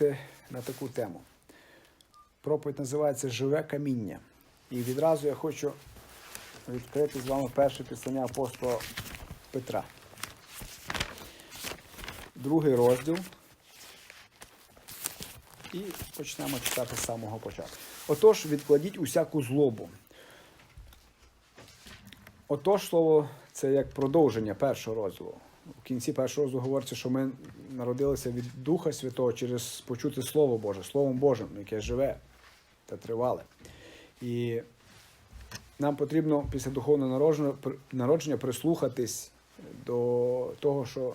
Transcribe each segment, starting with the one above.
говорити на таку тему. Проповідь називається Живе каміння. І відразу я хочу відкрити з вами перше писання апостола Петра. Другий розділ. І почнемо читати з самого початку. Отож, відкладіть усяку злобу. Отож, слово це як продовження першого розділу. У кінці першого розділу говориться, що ми народилися від Духа Святого через почути Слово Боже, Словом Божим, яке живе та тривале. І нам потрібно після духовного народження, прислухатись до того, що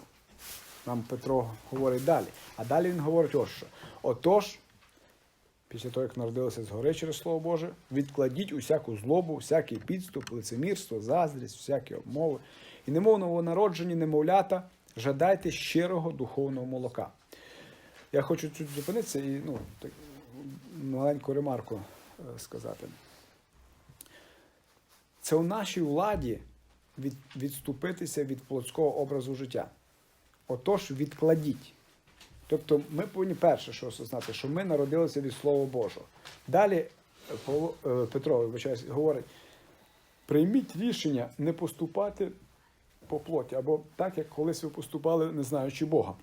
нам Петро говорить далі. А далі він говорить ось що. Отож, після того, як народилися згори через Слово Боже, відкладіть усяку злобу, всякий підступ, лицемірство, заздрість, всякі обмови. І немов новонароджені, немовлята, жадайте щирого духовного молока. Я хочу тут зупинитися і ну, так, маленьку ремарку е, сказати. Це у нашій владі від, відступитися від плотського образу життя. Отож, відкладіть. Тобто ми повинні перше, що знати, що ми народилися від Слова Божого. Далі е, е, Петро вибачаюсь, говорить: прийміть рішення не поступати по плоті, або так, як колись ви поступали, не знаючи Бога.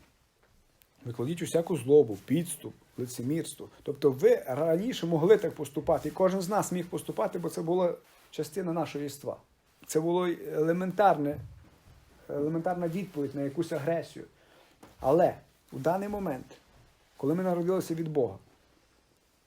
Викладіть усяку злобу, підступ, лицемірство. Тобто ви раніше могли так поступати, і кожен з нас міг поступати, бо це була частина нашого єства. Це елементарне, елементарна відповідь на якусь агресію. Але у даний момент, коли ми народилися від Бога,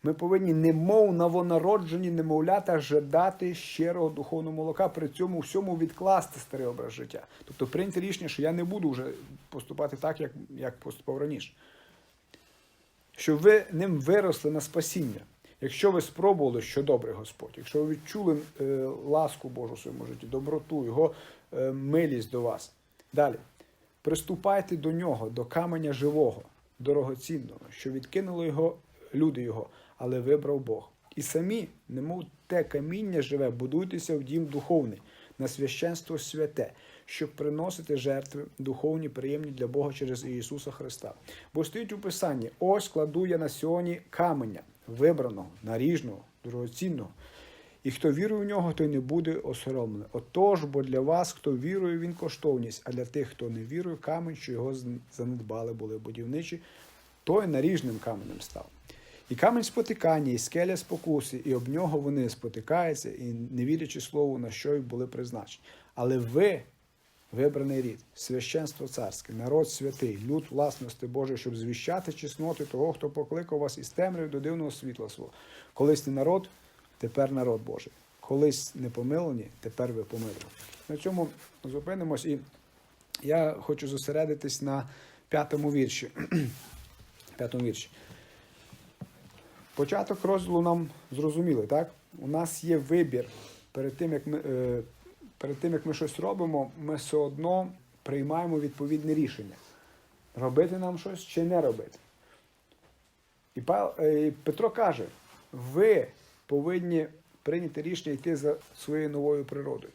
ми повинні немов новонароджені немовлята жадати щирого духовного молока, при цьому всьому відкласти старий образ життя. Тобто прийняти рішення, що я не буду вже поступати так, як, як поступав раніше. Щоб ви ним виросли на спасіння. Якщо ви спробували, що добре Господь, якщо ви відчули е, ласку Божу в своєму житті, доброту, Його е, милість до вас. Далі. Приступайте до нього, до каменя живого, дорогоцінного, що відкинули його люди його, але вибрав Бог. І самі, немов те каміння живе, будуйтеся в дім духовний, на священство святе, щоб приносити жертви духовні, приємні для Бога через Ісуса Христа. Бо стоїть у Писанні: ось кладу я на сьогодні каменя, вибраного, наріжного, дорогоцінного. І хто вірує в нього, той не буде осоромлений. Отож, бо для вас, хто вірує, він коштовність, а для тих, хто не вірує, камінь, що його занедбали були будівничі, той наріжним каменем став. І камінь спотикання, і скеля спокуси, і об нього вони спотикаються, і не вірячи слову, на що й були призначені. Але ви, вибраний рід, священство царське, народ святий, люд власності Божої, щоб звіщати чесноти того, хто покликав вас із темряви до дивного світла свого. Колись не народ, тепер народ Божий. Колись не помилені, тепер ви помилені. На цьому зупинимось, і я хочу зосередитись на п'ятому вірші. п'ятому вірші. Початок розділу нам зрозуміли, так? У нас є вибір. Перед тим, як ми, е, перед тим, як ми щось робимо, ми все одно приймаємо відповідне рішення. Робити нам щось чи не робити. Е, і Петро каже: ви повинні прийняти рішення йти за своєю новою природою,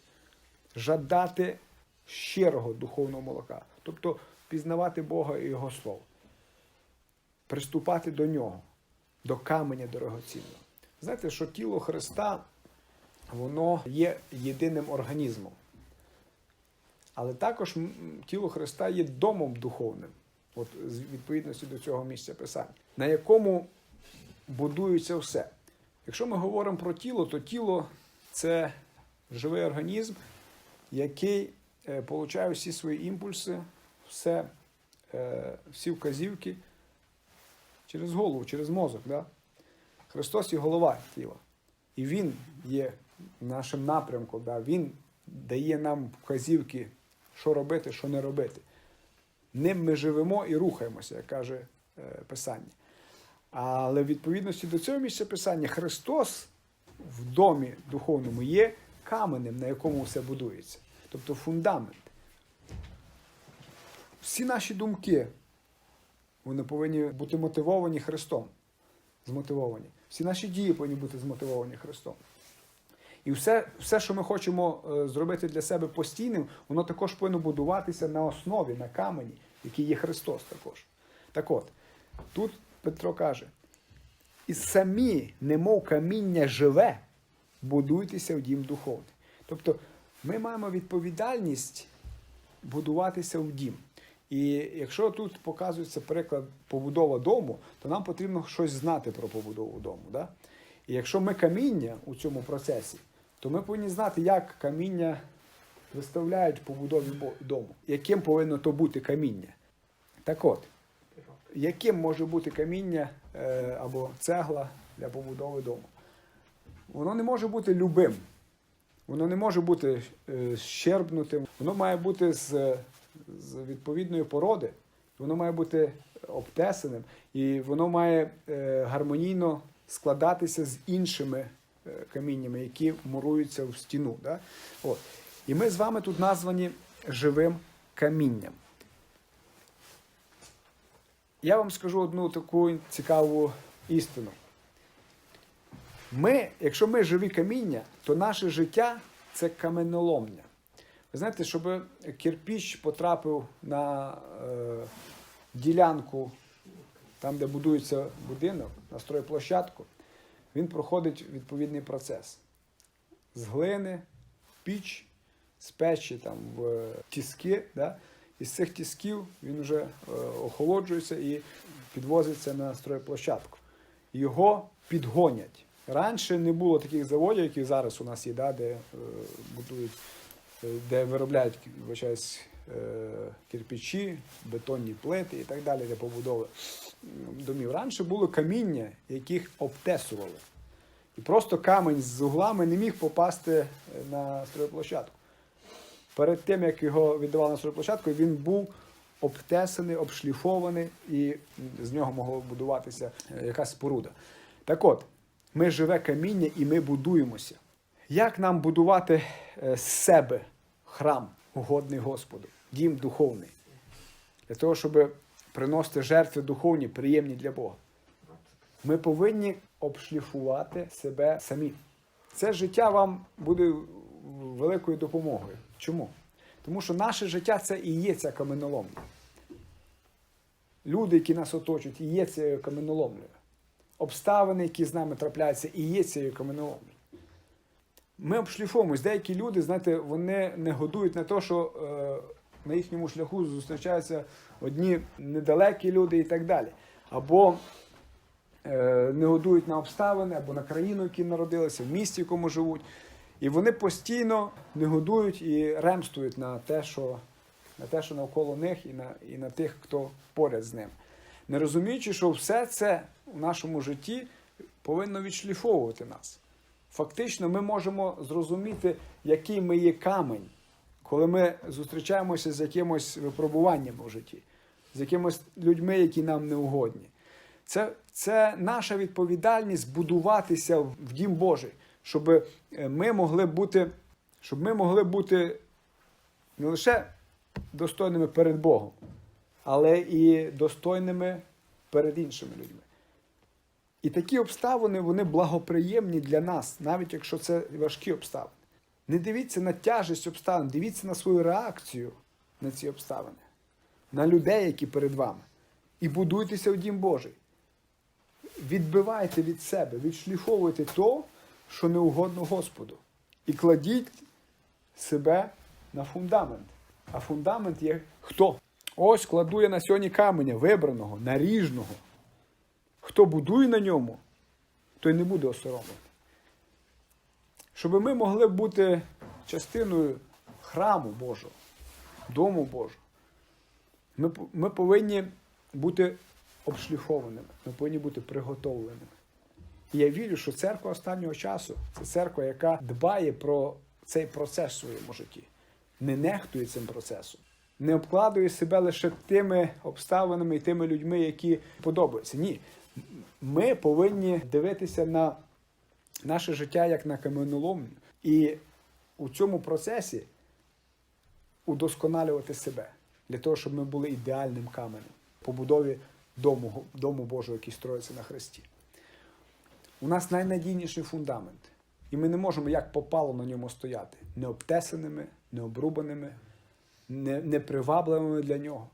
жадати щирого духовного молока, тобто пізнавати Бога і Його Слово, приступати до нього, до каменя дорогоцінного. Знаєте, що тіло Христа, воно є єдиним організмом. Але також тіло Христа є домом духовним, от з відповідності до цього місця писання, на якому будується все. Якщо ми говоримо про тіло, то тіло це живий організм, який е, получає всі свої імпульси, все, е, всі вказівки через голову, через мозок. Да? Христос є голова тіла. І Він є нашим напрямком, да? Він дає нам вказівки, що робити, що не робити. Ним ми живемо і рухаємося, як каже е, Писання. Але в відповідності до цього місця Писання Христос в домі духовному є каменем, на якому все будується. Тобто фундамент. Всі наші думки, вони повинні бути мотивовані Христом. Змотивовані. Всі наші дії повинні бути змотивовані Христом. І все, все, що ми хочемо е, зробити для себе постійним, воно також повинно будуватися на основі, на камені, який є Христос також. Так от, тут Петро каже: і самі, немов каміння живе, будуйтеся в дім духовний. Тобто ми маємо відповідальність будуватися в дім. І якщо тут показується приклад побудова дому, то нам потрібно щось знати про побудову дому. Да? І якщо ми каміння у цьому процесі, то ми повинні знати, як каміння виставляють в побудові дому, яким повинно то бути каміння. Так от, яким може бути каміння е, або цегла для побудови дому? Воно не може бути любим. Воно не може бути е, щербнутим. Воно має бути з, з відповідної породи, воно має бути обтесаним, і воно має е, гармонійно складатися з іншими е, каміннями, які муруються в стіну. Да? От. І ми з вами тут названі живим камінням. Я вам скажу одну таку цікаву істину. Ми, якщо ми живі каміння, то наше життя це каменоломня. Ви знаєте, щоб кирпіч потрапив на е, ділянку, там, де будується будинок, на стройплощадку, він проходить відповідний процес. З глини, піч, з печі там, в е, тіски. Да? І з цих тісків він вже е, охолоджується і підвозиться на стройплощадку. Його підгонять. Раніше не було таких заводів, які зараз у нас є, да, де е, будують, де виробляють вибачаюсь, е, кирпичі, бетонні плити і так далі для побудови домів. Раніше було каміння, яких обтесували. І просто камінь з углами не міг попасти е, на стройплощадку. Перед тим, як його віддавали на стройплощадку, він був обтесаний, обшліфований, і з нього могла будуватися е, якась споруда. Так от, ми живе каміння і ми будуємося. Як нам будувати е, з себе храм, угодний Господу, дім духовний? Для того, щоб приносити жертви духовні, приємні для Бога. Ми повинні обшліфувати себе самі. Це життя вам буде великою допомогою. Чому? Тому що наше життя це і є ця каменоломня. Люди, які нас оточують, і є цією каменоломнею. Обставини, які з нами трапляються, і є цією каменоломнею. Ми обшліфуємось. Деякі люди, знаєте, вони не годують на те, що е, на їхньому шляху зустрічаються одні недалекі люди і так далі. Або е, не годують на обставини, або на країну, в якій народилися, в місті, в якому живуть. І вони постійно не годують і ремствують на те, що, на те, що навколо них, і на, і на тих, хто поряд з ним. Не розуміючи, що все це у нашому житті повинно відшліфовувати нас. Фактично, ми можемо зрозуміти, який ми є камень, коли ми зустрічаємося з якимось випробуванням у житті, з якимось людьми, які нам не угодні. Це, це наша відповідальність будуватися в дім Божий, щоб е, ми могли бути, щоб ми могли бути не лише достойними перед Богом, але і достойними перед іншими людьми. І такі обставини вони благоприємні для нас, навіть якщо це важкі обставини. Не дивіться на тяжесть обставин, дивіться на свою реакцію на ці обставини, на людей, які перед вами. І будуйтеся в дім Божий. Відбивайте від себе, відшліфовуйте то, що не угодно Господу. І кладіть себе на фундамент. А фундамент є хто? Ось кладу я на сьогодні каменя, вибраного, наріжного. Хто будує на ньому, той не буде осоромлений. Щоб ми могли бути частиною храму Божого, дому Божого, ми, ми повинні бути обшліфованими, ми повинні бути приготовленими. І я вірю, що церква останнього часу це церква, яка дбає про цей процес в своєму житті, не нехтує цим процесом, не обкладує себе лише тими обставинами і тими людьми, які подобаються. Ні. Ми повинні дивитися на наше життя як на каменоломню. І у цьому процесі удосконалювати себе для того, щоб ми були ідеальним каменем побудові дому, дому Божого, який строїться на Христі. У нас найнадійніший фундамент. І ми не можемо як попало на ньому стояти. Не обтесаними, не обрубаними, не, не привабливими для нього.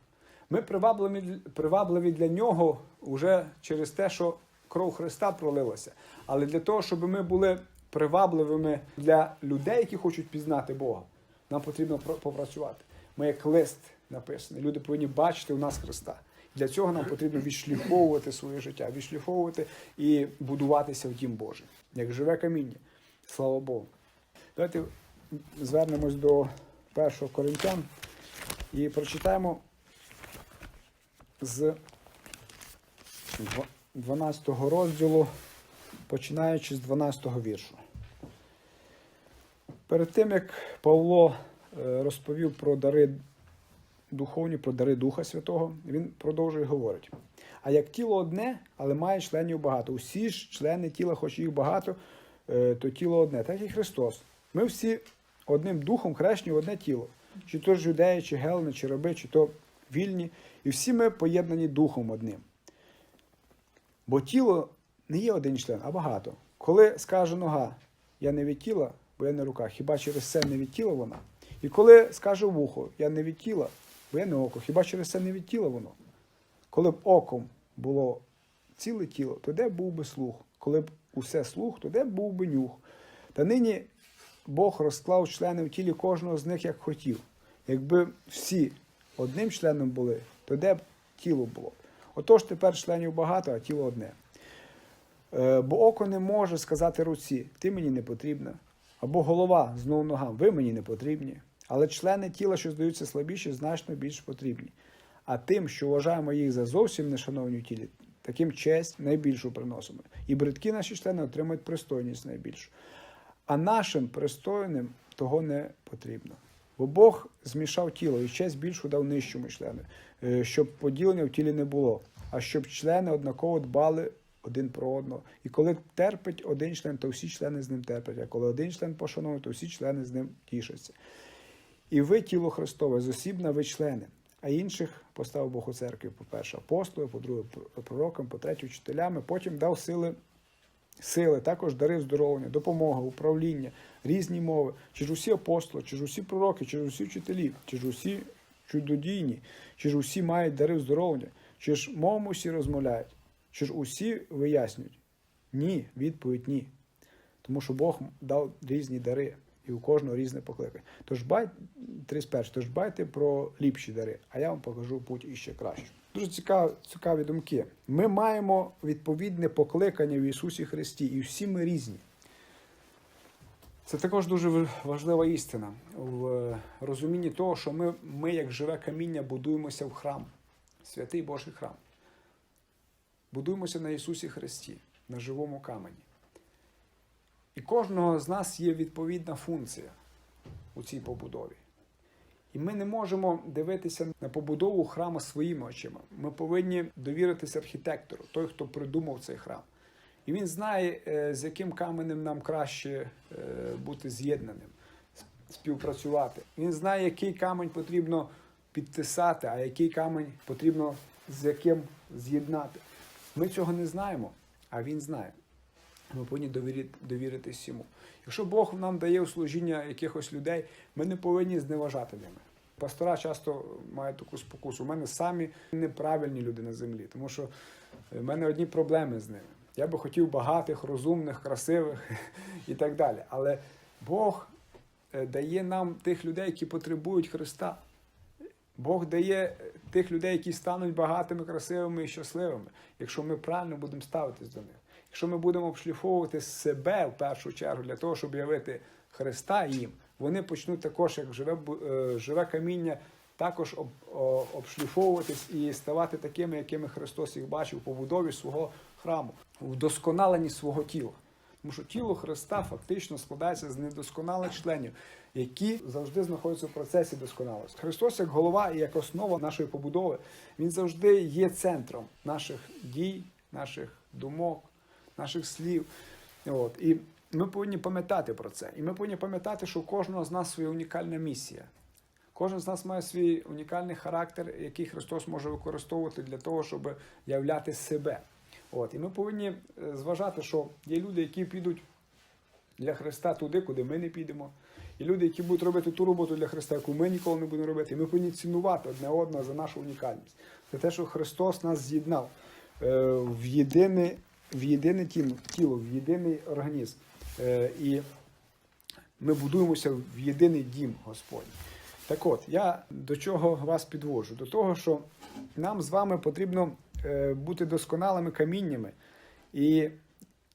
Ми привабливі, привабливі для нього вже через те, що кров Христа пролилася. Але для того, щоб ми були привабливими для людей, які хочуть пізнати Бога, нам потрібно попрацювати. Ми як лист написаний. Люди повинні бачити у нас Христа. Для цього нам потрібно відшліфовувати своє життя, відшліфовувати і будуватися в Дім Божий, як живе каміння. Слава Богу. Давайте звернемось до першого Коринтян і прочитаємо з 12 розділу, починаючи з 12 віршу. Перед тим, як Павло е, розповів про дари духовні, про дари Духа Святого, він продовжує говорити. А як тіло одне, але має членів багато. Усі ж члени тіла, хоч їх багато, е, то тіло одне, так і Христос. Ми всі одним духом хрещені в одне тіло. Чи то ж юдеї, чи гелени, чи раби, чи то вільні. І всі ми поєднані духом одним. Бо тіло не є один член, а багато. Коли скаже нога, я не від тіла, бо я не рука, хіба через це не від тіла вона? І коли скаже вухо, я не від тіла, бо я не око, хіба через це не від тіла воно? Коли б оком було ціле тіло, то де був би слух? Коли б усе слух, то де був би нюх? Та нині Бог розклав члени в тілі кожного з них як хотів. Якби всі одним членом були, то де б тіло було? Отож тепер членів багато, а тіло одне. Е, Бо око не може сказати руці, ти мені не потрібна. Або голова знову ногам, ви мені не потрібні. Але члени тіла, що здаються слабіші, значно більш потрібні. А тим, що вважаємо їх за зовсім нешановні тілі, таким честь найбільшу приносимо. І бридкі наші члени отримують пристойність найбільшу. А нашим пристойним того не потрібно. Бо Бог змішав тіло і честь більшу дав нижчому члену, е, щоб поділення в тілі не було, а щоб члени однаково дбали один про одного. І коли терпить один член, то всі члени з ним терплять. А коли один член пошановує, то всі члени з ним тішаться. І ви, тіло Христове, зосібна ви члени, а інших поставив Бог у церкві, по-перше, апостолів, по-друге, пророкам, по-третє, вчителями, потім дав сили сили, також дари здоровлення, допомога, управління, різні мови, чи ж усі апостоли, чи ж усі пророки, чи ж усі вчителі, чи ж усі чудодійні, чи ж усі мають дари здоровлення, чи ж мовами усі розмовляють, чи ж усі вияснюють? Ні, відповідь ні. Тому що Бог дав різні дари, і у кожного різне покликання. Тож бай, 31, тож байте про ліпші дари, а я вам покажу путь іще кращу. Дуже цікаві, цікаві думки. Ми маємо відповідне покликання в Ісусі Христі, і всі ми різні. Це також дуже важлива істина в розумінні того, що ми, ми як живе каміння, будуємося в храм, святий Божий храм. Будуємося на Ісусі Христі, на живому камені. І кожного з нас є відповідна функція у цій побудові. І ми не можемо дивитися на побудову храму своїми очима. Ми повинні довіритися архітектору, той, хто придумав цей храм. І він знає, е, з яким каменем нам краще е, бути з'єднаним, співпрацювати. Він знає, який камень потрібно підтисати, а який камень потрібно з яким з'єднати. Ми цього не знаємо, а він знає. Ми повинні довірити, довіритись йому. Якщо Бог нам дає у служіння якихось людей, ми не повинні зневажати ними. Пастора часто мають таку спокусу. У мене самі неправильні люди на землі, тому що в мене одні проблеми з ними. Я би хотів багатих, розумних, красивих і так далі. Але Бог е, дає нам тих людей, які потребують Христа. Бог дає тих людей, які стануть багатими, красивими і щасливими, якщо ми правильно будемо ставитись до них. Якщо ми будемо обшліфовувати себе в першу чергу для того, щоб явити Христа їм, вони почнуть також, як живе, живе каміння, також об, обшліфовуватись і ставати такими, якими Христос їх бачив побудові свого храму, вдосконаленні свого тіла. Тому що тіло Христа фактично складається з недосконалих членів, які завжди знаходяться в процесі досконалості. Христос, як голова і як основа нашої побудови, він завжди є центром наших дій, наших думок, наших слів. От. І ми повинні пам'ятати про це. І ми повинні пам'ятати, що у кожного з нас своя унікальна місія. Кожен з нас має свій унікальний характер, який Христос може використовувати для того, щоб являти себе. От. І ми повинні е, зважати, що є люди, які підуть для Христа туди, куди ми не підемо. І люди, які будуть робити ту роботу для Христа, яку ми ніколи не будемо робити. І ми повинні цінувати одне одного за нашу унікальність. За те, що Христос нас з'єднав е, в єдине, в єдине тіло, в єдиний організм. Е, і ми будуємося в єдиний дім Господній. Так от, я до чого вас підвожу? До того, що нам з вами потрібно е, бути досконалими каміннями. І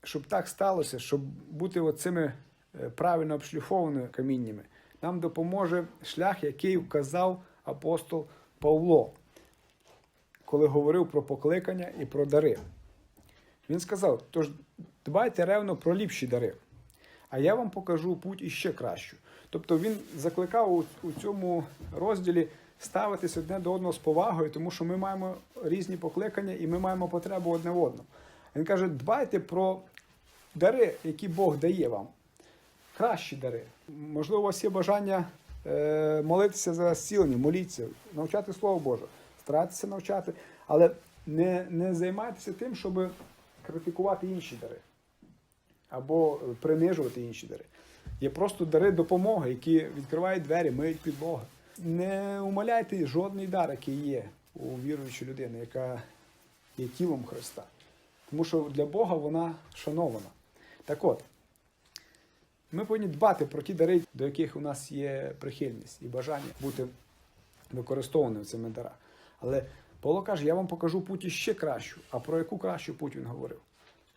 щоб так сталося, щоб бути оцими е, правильно обшліфованими каміннями, нам допоможе шлях, який вказав апостол Павло, коли говорив про покликання і про дари. Він сказав: тож дбайте ревно про ліпші дари, а я вам покажу путь іще кращу. Тобто він закликав у, у цьому розділі ставитись одне до одного з повагою, тому що ми маємо різні покликання і ми маємо потребу одне в одному. Він каже: дбайте про дари, які Бог дає вам. Кращі дари. Можливо, у вас є бажання е, молитися за зцілення, моліться, навчати Слово Боже, старайтеся навчати, але не, не займайтеся тим, щоб критикувати інші дари або е, принижувати інші дари. Є просто дари допомоги, які відкривають двері, миють під Бога. Не умаляйте жодний дар, який є у віруючої людини, яка є тілом Христа. Тому що для Бога вона шанована. Так от, ми повинні дбати про ті дари, до яких у нас є прихильність і бажання бути використованими цими дарами. Але Павло каже, я вам покажу путь іще кращу. А про яку кращу путь він говорив?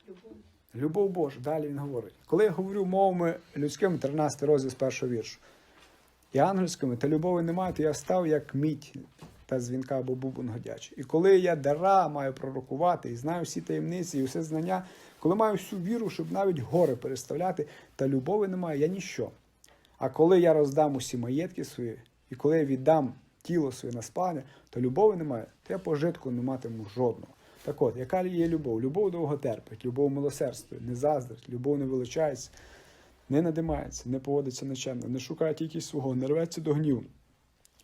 Любов. Любов Божа, далі він говорить. Коли я говорю мовами людськими, 13 розділ з першого віршу, і ангельськими, та любові немає, то я став як мідь та дзвінка або бубон годячий. І коли я дара маю пророкувати, і знаю всі таємниці, і все знання, коли маю всю віру, щоб навіть гори переставляти, та любові немає, я ніщо. А коли я роздам усі маєтки свої, і коли я віддам тіло своє на спалення, то любові немає, то я пожитку не матиму жодного. Так от, яка є любов? Любов довго терпить, любов милосердствує, не заздрить, любов не величається, не надимається, не поводиться нечемно, не шукає тільки свого, не рветься до гніву,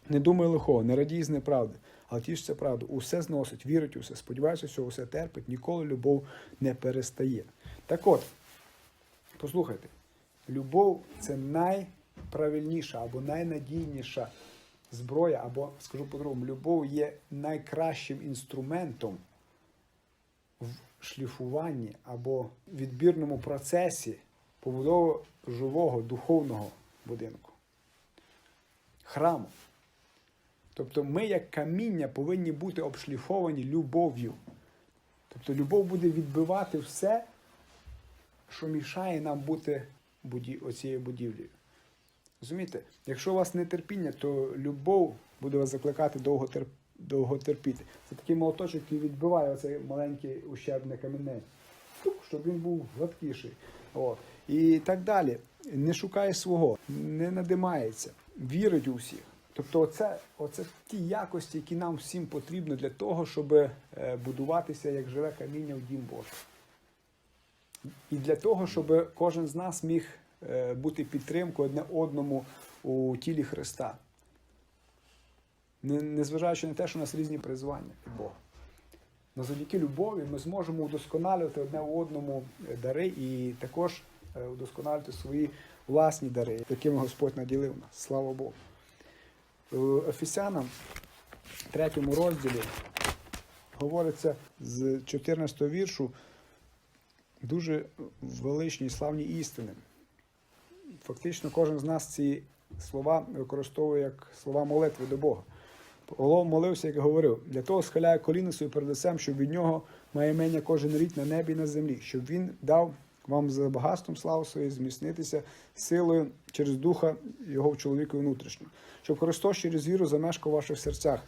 не думає лихого, не радіє з неправди, але тішиться правду, усе зносить, вірить у все, сподівається, що усе терпить, ніколи любов не перестає. Так от, послухайте, любов це найправильніша або найнадійніша зброя, або, скажу по-другому, любов є найкращим інструментом в шліфуванні або відбірному процесі побудови живого духовного будинку, храму. Тобто ми, як каміння, повинні бути обшліфовані любов'ю. Тобто любов буде відбивати все, що мішає нам бути оцією будівлею. Розумієте? Якщо у вас нетерпіння, то любов буде вас закликати довго, терп... довго терпіти. Це такий молоточок, який відбиває оцей маленький ущербний камінець, щоб він був гладкіший. От. І так далі. Не шукає свого, не надимається, вірить у всіх. Тобто, оце, оце ті якості, які нам всім потрібно для того, щоб е, будуватися як живе каміння в дім Божий. І для того, щоб кожен з нас міг бути підтримкою одне одному у тілі Христа. Незважаючи на те, що у нас різні призвання від Бога. Но завдяки любові ми зможемо удосконалювати одне одному е, дари і також е, удосконалювати свої власні дари, якими Господь наділив нас. Слава Богу. Е, Ефесянам, третьому розділі, говориться з 14 віршу дуже величні і славні істини. Фактично, кожен з нас ці слова використовує як слова молитви до Бога. Павло молився, як говорив, для того схиляє коліна своє перед лицем, щоб від нього має імення кожен рід на небі і на землі, щоб він дав вам за багатством слави своєї зміцнитися силою через духа його в чоловіку внутрішньому, щоб Христос через віру замешкав у ваших серцях,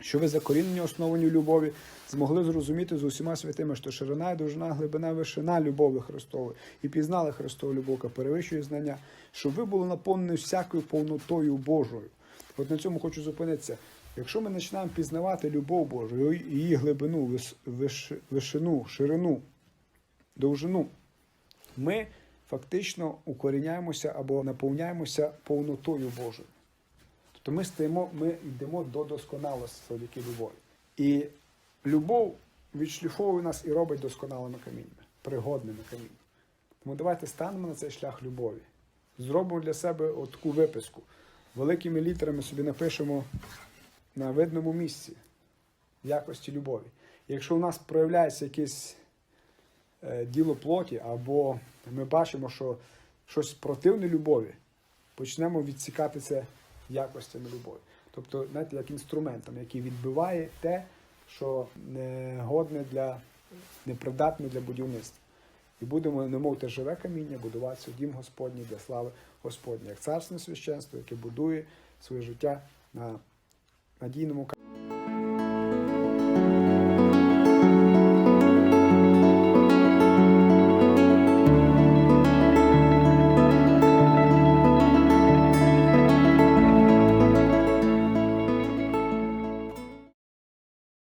що ви закорінені основані любові, змогли зрозуміти з усіма святими, що ширина і довжина, глибина, вишина любові Христової, і пізнали Христову любов, яка перевищує знання, щоб ви були наповнені всякою повнотою Божою. От на цьому хочу зупинитися. Якщо ми починаємо пізнавати любов Божу, її глибину, вишину, ширину, довжину, ми фактично укоріняємося або наповняємося повнотою Божою. Тобто ми стаємо, ми йдемо до досконалості завдяки любові. І любов відшліфовує нас і робить досконалими каміннями, пригодними каміннями. Тому давайте станемо на цей шлях любові. Зробимо для себе от таку виписку. Великими літерами собі напишемо на видному місці якості любові. Якщо у нас проявляється якесь е, діло плоті, або ми бачимо, що щось противне любові, почнемо відсікати це якостями любові. Тобто, знаєте, як інструментом, який відбиває те, що не годне для, непридатне для будівництва. І будемо, немов те живе каміння, будуватися дім Господній для слави Господні, як царське священство, яке будує своє життя на надійному камені.